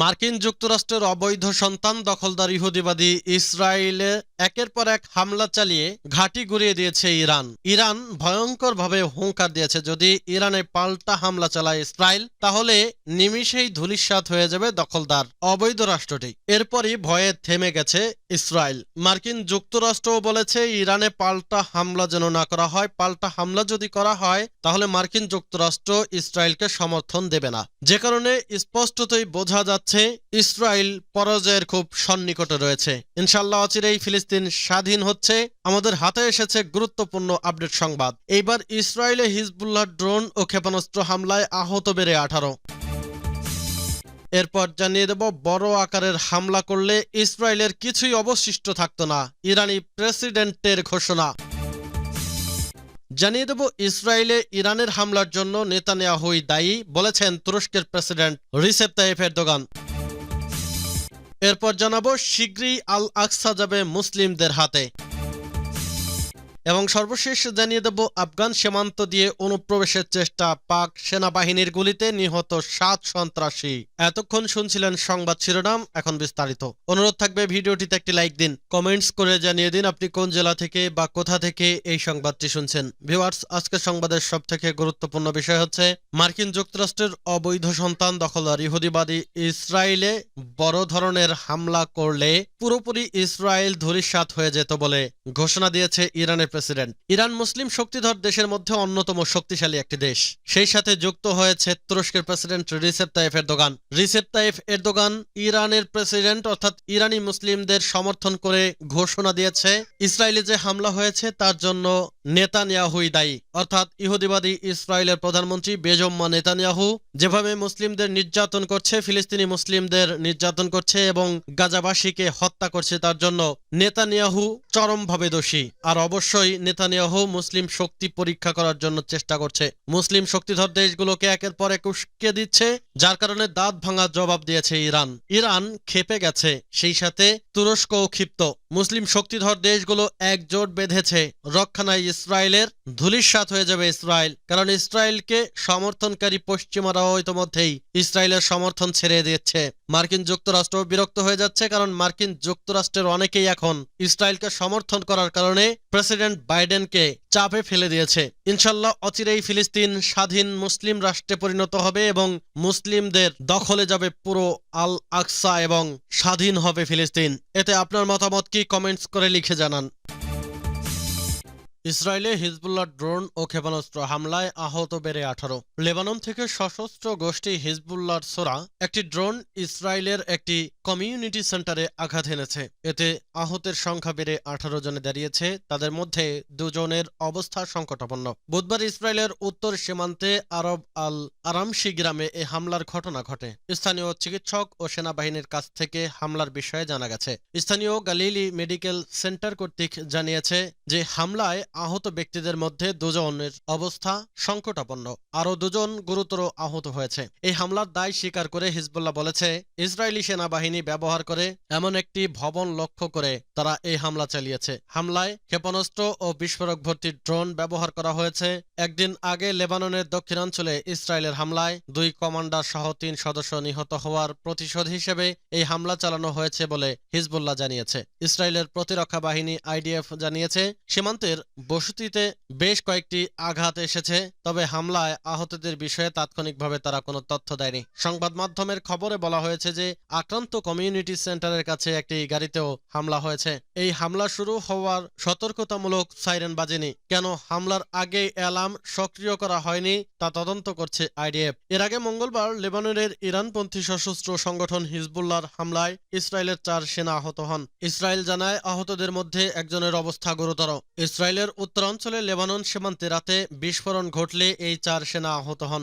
মার্কিন যুক্তরাষ্ট্রের অবৈধ সন্তান দখলদার ইহুদিবাদী ইসরায়েলে একের পর এক হামলা চালিয়ে ঘাঁটি গুড়িয়ে দিয়েছে ইরান। ইরান ভয়ঙ্করভাবে হুঙ্কার দিয়েছে, যদি ইরানে পাল্টা হামলা চালায় ইসরায়েল, তাহলে নিমিষেই ধুলিস্বাদ হয়ে যাবে দখলদার অবৈধ রাষ্ট্রটি। এরপরই ভয়ে থেমে গেছে ইসরায়েল। মার্কিন যুক্তরাষ্ট্রও বলেছে, ইরানে পাল্টা হামলা যেন না করা হয়। পাল্টা হামলা যদি করা হয়, তাহলে মার্কিন যুক্তরাষ্ট্র ইসরায়েলকে সমর্থন দেবে না। যে কারণে স্পষ্টতই বোঝা যাচ্ছে, ইসরায়েল পরাজয়ের খুব সন্নিকটে রয়েছে। ইনশাল্লাহ অচিরেই ফিলিস্তিন স্বাধীন হচ্ছে। আমাদের হাতে এসেছে গুরুত্বপূর্ণ আপডেট সংবাদ। এইবার ইসরায়েলে হিজবুল্লাহ ড্রোন ও ক্ষেপণাস্ত্র হামলায় আহত বেড়ে আঠারো। এরপর জানিয়ে দেব, বড় আকারের হামলা করলে ইসরায়েলের কিছুই অবশিষ্ট থাকত না, ইরানি প্রেসিডেন্টের ঘোষণা। জানিয়ে দেব, ইসরায়েলে ইরানের হামলার জন্য নেতানিয়াহুই দায়ী, বলেছেন তুরস্কের প্রেসিডেন্ট রিসেপ তাইফ এরদোগান। এরপর জানাব শীঘ্রই আল আকসা যাবে মুসলিমদের হাতে। এবং সর্বশেষ জানিয়ে দেব, আফগান সীমান্ত দিয়ে অনুপ্রবেশের চেষ্টা পাক সেনাবাহিনীর গুলিতে নিহত সাত সন্ত্রাসী। এতক্ষণ শুনছিলেন সংবাদ শিরোনাম, এখন বিস্তারিত। অনুরোধ থাকবে ভিডিওটিতে একটি লাইক দিন, কমেন্টস করে জানিয়ে দিন আপনি কোন জেলা থেকে বা কোথা থেকে এই সংবাদটি শুনছেন। ভিউয়ার্স, আজকের সংবাদের সব থেকে গুরুত্বপূর্ণ বিষয় হচ্ছে, মার্কিন যুক্তরাষ্ট্রের অবৈধ সন্তান দখলদার ইহুদিবাদী ইসরায়েলে বড় ধরনের হামলা করলে পুরোপুরি ইসরায়েল ধূলিসাৎ হয়ে যেত বলে ঘোষণা দিয়েছে ইরানের প্রেসিডেন্ট। ইরান মুসলিম শক্তিধর দেশের মধ্যে অন্যতম শক্তিশালী একটি দেশ। সেই সাথে যুক্ত হয়েছে তুরস্কের president Recep Tayyip Erdogan. Recep Tayyip Erdogan ইরানের প্রেসিডেন্ট, অর্থাৎ ইরানি মুসলিমদের সমর্থন করে ঘোষণা দিয়েছে। ইসরায়েলে যে হামলা হয়েছে তার জন্য নেতানিয়াহুই দায়ী। অর্থাৎ ইহুদিবাদী ইসরায়েলের প্রধানমন্ত্রী বেজম্মা নেতানিয়াহু যেভাবে মুসলিমদের নির্যাতন করছে, ফিলিস্তিনি মুসলিমদের নির্যাতন করছে এবং গাজাবাসীকে হত্যা করছে তার জন্য নেতানিয়াহু চরমভাবে দোষী। আর অবশ্যই নেতানিয়াহু মুসলিম শক্তি পরীক্ষা করার জন্য চেষ্টা করছে। মুসলিম শক্তিধর দেশগুলোকে একের পর এক উস্কে দিচ্ছে, যার কারণে দাঁত ভাঙার জবাব দিয়েছে ইরান। ইরান খেপে গেছে, সেই সাথে তুরস্কও ক্ষিপ্ত। মুসলিম শক্তিধর দেশগুলো একজোট বেঁধেছে রক্ষানায় ইসরায়েলের ধুলিস্বাত হয়ে যাবে ইসরায়েল, কারণ ইসরায়েলকে সমর্থনকারী পশ্চিমারাও ইতোমধ্যেই ইসরায়েলের সমর্থন ছেড়ে দিচ্ছে মার্কিন যুক্তরাষ্ট্র বিরক্ত হয়ে যাচ্ছে, কারণ মার্কিন যুক্তরাষ্ট্রের অনেকেই এখন ইসরায়েলকে সমর্থন করার কারণে প্রেসিডেন্ট বাইডেনকে চাপে ফেলে দিয়েছে। ইনশাল্লাহ অচিরেই ফিলিস্তিন স্বাধীন মুসলিম রাষ্ট্রে পরিণত হবে এবং মুসলিমদের দখলে যাবে পুরো আল আকসা এবং স্বাধীন হবে ফিলিস্তিন। এতে আপনার মতামত কি? কমেন্টস করে লিখে জানান। ইসরায়েলে হিজবুল্লাহ ড্রোন ও ক্ষেপণাস্ত্র হামলায় আহত বেড়ে আঠারো। লেবানন থেকে সশস্ত্র গোষ্ঠী হিজবুল্লাহর সোরা একটি ড্রোন ইসরায়েলের একটি কমিউনিটি সেন্টারে আঘাত এনেছে। এতে আহতের সংখ্যা বেড়ে আঠারো জনে দাঁড়িয়েছে, তাদের মধ্যে দুজনের অবস্থা সংকটাপন্ন। বুধবার ইসরায়েলের উত্তর সীমান্তে আরব আল আরামশি গ্রামে এ হামলার ঘটনা ঘটে। স্থানীয় চিকিৎসক ও সেনাবাহিনীর কাছ থেকে হামলার বিষয়ে জানা গেছে। স্থানীয় গালিলি মেডিকেল সেন্টার কর্তৃক জানিয়েছে যে হামলায় আহত ব্যক্তিদের মধ্যে দুজনের অবস্থা সংকটাপন্ন। আরও দুজন গুরুতর আহত হয়েছে। এই হামলার দায় স্বীকার করে হিজবুল্লাহ বলেছে, ইসরায়েলি সেনাবাহিনী ব্যবহার করে এমন একটি ভবন লক্ষ্য করে তারা এই হামলা চালিয়েছে। হামলায় ক্ষেপণাস্ত্র ও বিস্ফোরক ভর্তি ড্রোন ব্যবহার করা হয়েছে। একদিন আগে লেবাননের দক্ষিণাঞ্চলে ইসরায়েলের হামলায় দুই কমান্ডার সহ তিন সদস্য নিহত হওয়ার প্রতিশোধ হিসেবে এই হামলা চালানো হয়েছে বলে হিজবুল্লাহ জানিয়েছে। ইসরায়েলের প্রতিরক্ষা বাহিনী আইডিএফ জানিয়েছে, সীমান্তের বসতিতে বেশ কয়েকটি আঘাত এসেছে, তবে হামলায় আহতদের বিষয়ে তাৎক্ষণিকভাবে তারা কোনো তথ্য দেয়নি। সংবাদ মাধ্যমের খবরে বলা হয়েছে যে, আক্রান্ত কমিউনিটি সেন্টারের কাছে একটি গাড়িতেও হামলা হয়েছে। এই হামলা শুরু হওয়ার সতর্কতামূলক সাইরেন বাজেনি। কেন? হামলার আগে অ্যালার্ম সক্রিয় করা হয়নি, তা তদন্ত করছে আইডিএফ। এর আগে মঙ্গলবার লেবাননের ইরানপন্থী সশস্ত্র সংগঠন হিজবুল্লাহর হামলায় ইসরায়েলের চার সেনা আহত হন। ইসরায়েল জানায় আহতদের মধ্যে একজনের অবস্থা গুরুতর। ইসরায়েলের উত্তরাঞ্চলে লেবানন সীমান্তে রাতে বিস্ফোরণ ঘটলে এই চার সেনা আহত হন।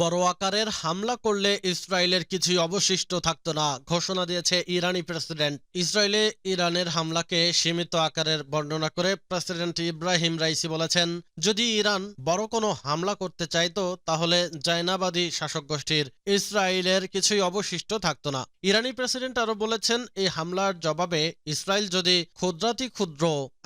বড় আকারের হামলা করলে ইসরায়েলের কিছুই অবশিষ্ট থাকতো না, ঘোষণা দিয়েছে ইরানি প্রেসিডেন্ট। ইসরায়েলে ইরানের হামলাকে সীমিত আকারের বর্ণনা করে প্রেসিডেন্ট ইব্রাহিম রাইসি বলেছেন, যদি ইরান বড় কোনো হামলা করতে চাইতো, তাহলে জায়নাবাদী শাসক গোষ্ঠীর ইসরায়েলের কিছুই অবশিষ্ট থাকতো না। ইরানি প্রেসিডেন্ট আরও বলেছেন, এই হামলার জবাবে ইসরায়েল যদি ক্ষুদ্রাতি ক্ষুদ্র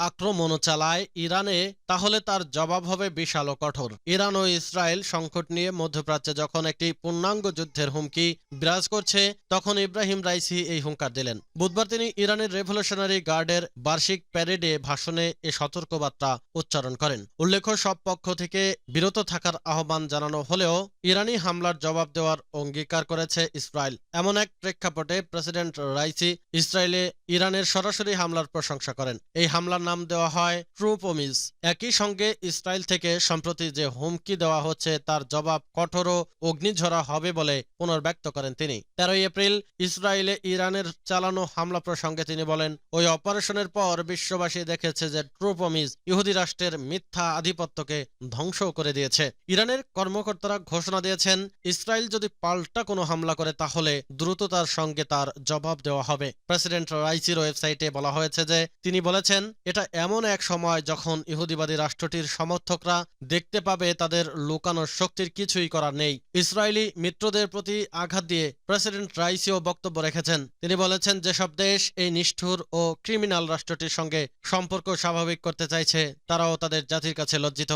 আক্রমণও চালায় ইরানে, তাহলে তার জবাব হবে বিশাল কঠোর। ইরান ও ইসরায়েল সংকট নিয়ে মধ্যপ্রাচ্যে যখন একটি পূর্ণাঙ্গ যুদ্ধের হুমকি বিরাজ করছে, তখন ইব্রাহিম রাইসি এই হুঙ্কার দিলেন। বুধবার তিনি ইরানের রেভলিউশনারি গার্ডের বার্ষিক প্যারেডে ভাষণে এ সতর্কবার্তা উচ্চারণ করেন। উল্লেখ্য, সব পক্ষ থেকে বিরত থাকার আহ্বান জানানো হলেও ইরানি হামলার জবাব দেওয়ার অঙ্গীকার করেছে ইসরায়েল। এমন এক প্রেক্ষাপটে প্রেসিডেন্ট রাইসি ইসরায়েলে ইরানের সরাসরি হামলার প্রশংসা করেন। এই হামলার নাম দেওয়া হয় ট্রুপোমিজ একই সঙ্গে ইসরায়েল থেকে সম্প্রতি যে হুমকি দেওয়া হচ্ছে, তার জবাব কঠোর অগ্নিঝরা হবে বলে পুনর্ব্যক্ত করেন তিনি। তেরোই এপ্রিল ইসরায়েলে ইরানের চালানো হামলা প্রসঙ্গে তিনি বলেন, ওই অপারেশনের পর বিশ্ববাসী দেখেছে যে ট্রুপোমিজ ইহুদি রাষ্ট্রের মিথ্যা আধিপত্যকে ধ্বংস করে দিয়েছে। ইরানের কর্মকর্তারা ঘোষণা দিয়েছেন, ইসরায়েল যদি পাল্টা কোনো হামলা করে তাহলে দ্রুততার সঙ্গে তার জবাব দেওয়া হবে। প্রেসিডেন্ট রাইসির ওয়েবসাইটে বলা হয়েছে যে তিনি বলেছেন, এটা এমন এক সময় যখন ইহুদিবাদী রাষ্ট্রটির সমর্থকরা দেখতে পাবে তাদের লুকানোর শক্তির কিছুই করার ইসরায়েলি মিত্রদের প্রতি আঘাত দিয়ে প্রেসিডেন্ট রাইসিও বক্তব্য রেখেছেন। তিনি বলেছেন, যেসব দেশ এই নিষ্ঠুর ও ক্রিমিনাল রাষ্ট্রটির সঙ্গে সম্পর্ক স্বাভাবিক করতে চাইছে, তারাও তাদের জাতির কাছে লজ্জিত।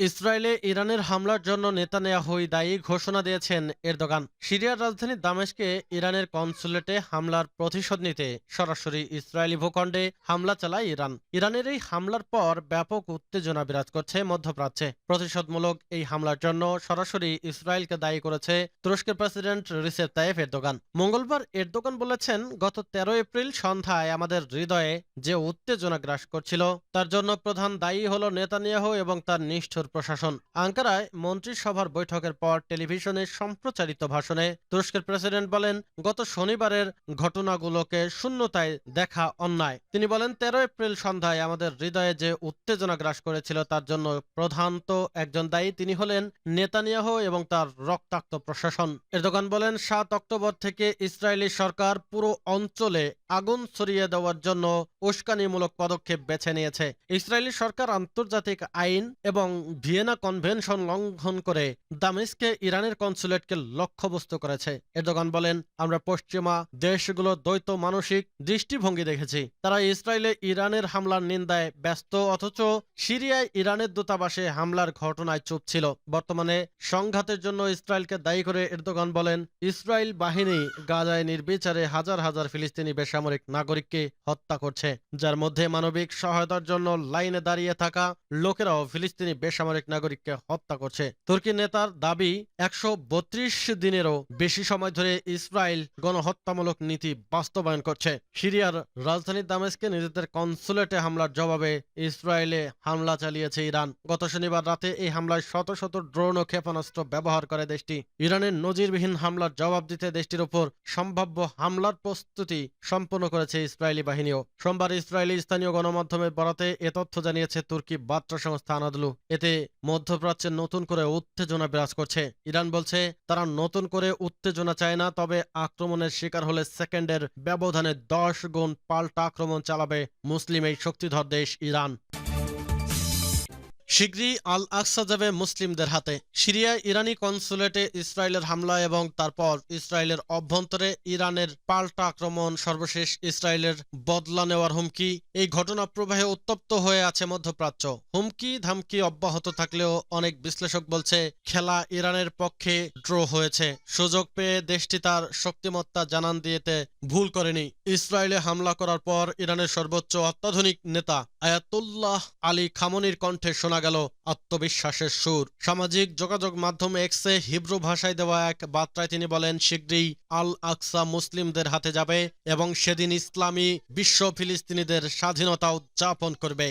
ইসরায়েলে ইরানের হামলার জন্য নেতানিয়াহুই দায়ী ঘোষণা দিয়েছেন এরদোগান। সিরিয়ার রাজধানী দামেশকে ইরানের কনসুলেটে হামলার প্রতিশোধ নিতে সরাসরি ইসরায়েলি ভূখণ্ডে হামলা চালায় ইরান। ইরানের এই হামলার পর ব্যাপক উত্তেজনা বিরাজ করছে মধ্যপ্রাচ্যে। প্রতিশোধমূলক এই হামলার জন্য সরাসরি ইসরায়েলকে দায়ী করেছে তুরস্কের প্রেসিডেন্ট রিসেপ তাইফ এরদোগান। মঙ্গলবার এরদোগান বলেছেন, গত তেরো এপ্রিল সন্ধ্যায় আমাদের হৃদয়ে যে উত্তেজনা গ্রাস করছিল, তার জন্য প্রধান দায়ী হল নেতানিয়াহু এবং তার নিষ্ঠুর প্রশাসন। আঙ্কারায় মন্ত্রিসভার বৈঠকের পর টেলিভিশনে সম্প্রচারিত ভাষণে তুরস্কের প্রেসিডেন্ট বলেন, গত শনিবারের ঘটনাগুলোকে শূন্যতায় দেখা অন্যায়। তিনি বলেন, তেরো এপ্রিল সন্ধ্যায় আমাদের হৃদয়ে যে উত্তেজনা গ্রাস করেছিল তার জন্য প্রধান তো একজন দায়ী, তিনি হলেন নেতানিয়াহ এবং তার রক্তাক্ত প্রশাসন। এরদোগান বলেন, সাত অক্টোবর থেকে ইসরায়েলি সরকার পুরো অঞ্চলে আগুন ছড়িয়ে দেওয়ার জন্য উস্কানিমূলক পদক্ষেপ বেছে নিয়েছে। ইসরায়েলি সরকার আন্তর্জাতিক আইন এবং ভিয়েনা কনভেনশন লঙ্ঘন করে দামেস্কে ইরানের কনসুলেটকে লক্ষ্যবস্তু করেছে। এরদোগান বলেন, আমরা পশ্চিমা দেশগুলো দ্বৈত মানসিক দৃষ্টিভঙ্গি দেখেছি। তারা ইসরায়েলে ইরানের হামলার নিন্দায় ব্যস্ত, অথচ সিরিয়ায় ইরানের দূতাবাসে হামলার ঘটনায় চুপ ছিল। বর্তমানে সংঘাতের জন্য ইসরায়েলকে দায়ী করে এরদোগান বলেন, ইসরায়েল বাহিনী গাজায় নির্বিচারে হাজার হাজার ফিলিস্তিনি বেসামরিক নাগরিককে হত্যা করছে, যার মধ্যে মানবিক সহায়তার জন্য লাইনে দাঁড়িয়ে থাকা লোকেরাও ফিলিস্তিনি বেসামরিক নাগরিককে হত্যা করছে। তুর্কি নেতার দাবি, একশো দিনেরও বেশি সময় ধরে ইসরায়েল গণহত্যামূলক নীতি বাস্তবায়ন করছে। সিরিয়ার রাজধানী দামেস্কে নিজেদের কনসুলেটে হামলার জবাবে ইসরায়েলে হামলা চালিয়েছে ইরান। গত শনিবার রাতে এই হামলায় শত শত ড্রোন ও ক্ষেপণাস্ত্র ব্যবহার করে দেশটি। ইরানের নজিরবিহীন হামলার জবাব দিতে দেশটির উপর সম্ভাব্য হামলার প্রস্তুতি সম্পন্ন করেছে ইসরায়েলি বাহিনীও। সোমবার ইসরায়েলি স্থানীয় গণমাধ্যমের বরাতে এ তথ্য জানিয়েছে তুর্কি বার্তা সংস্থা আনাদলু। এতে মধ্যপ্রাচ্যে নতুন করে উত্তেজনা বিরাজ করছে। ইরান বলছে, তারা নতুন করে উত্তেজনা চায় না, তবে আক্রমণের শিকার হলে সেকেন্ডের ব্যবধানে দশ গুণ পাল্টা আক্রমণ চালাবে মুসলিম এই শক্তিধর দেশ ইরান। শীঘ্রই আল আকসা যাবে মুসলিমদের হাতে। সিরিয়ায় ইরানি কনসুলেটে ইসরায়েলের হামলা এবং তারপর ইসরায়েলের অভ্যন্তরে ইরানের পাল্টা আক্রমণ, সর্বশেষ ইসরায়েলের বদলা নেওয়ার হুমকি, এই ঘটনা প্রবাহে উত্তপ্ত হয়ে আছে মধ্যপ্রাচ্য। হুমকি, ধামকি অব্যাহত থাকলেও অনেক বিশ্লেষক বলছে, খেলা ইরানের পক্ষে ড্র হয়েছে। সুযোগ পেয়ে দেশটি তার শক্তিমত্তা জানান দিয়েতে ভুল করেনি। ইসরায়েলে হামলা করার পর ইরানের সর্বোচ্চ অত্যাধুনিক নেতা আয়াতুল্লাহ আলী খামনির কণ্ঠে শোনা গেল আত্মবিশ্বাসের সুর। সামাজিক যোগাযোগ মাধ্যম এক্সে হিব্রু ভাষায় দেওয়া এক বার্তায় তিনি বলেন, শীঘ্রই আল আকসা মুসলিমদের হাতে যাবে এবং সেদিন ইসলামী বিশ্ব ফিলিস্তিনিদের স্বাধীনতা উদযাপন করবে।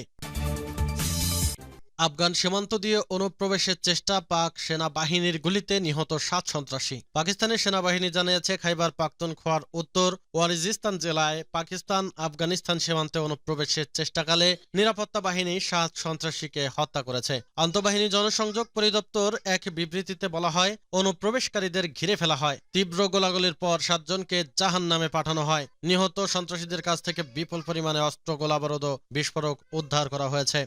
আফগান সীমান্ত দিয়ে অনুপ্রবেশের চেষ্টা পাক সেনাবাহিনীর গুলিতে নিহত সাত সন্ত্রাসী। পাকিস্তানের সেনাবাহিনী জানিয়েছে, খাইবার পাখতুনখোয়ার উত্তর ওয়ারিজিস্তান জেলায় পাকিস্তান আফগানিস্তান সীমান্তে অনুপ্রবেশের চেষ্টাকালে নিরাপত্তা বাহিনী সাত সন্ত্রাসীকে হত্যা করেছে। আন্তঃবাহিনী জনসংযোগ পরিদপ্তর এক বিবৃতিতে বলা হয়, অনুপ্রবেশকারীদের ঘিরে ফেলা হয়। তীব্র গোলাগুলির পর সাতজনকে জাহান নামে পাঠানো হয়। নিহত সন্ত্রাসীদের কাছ থেকে বিপুল পরিমাণে অস্ত্র, গোলাবারুদ ও বিস্ফোরক উদ্ধার করা হয়েছে।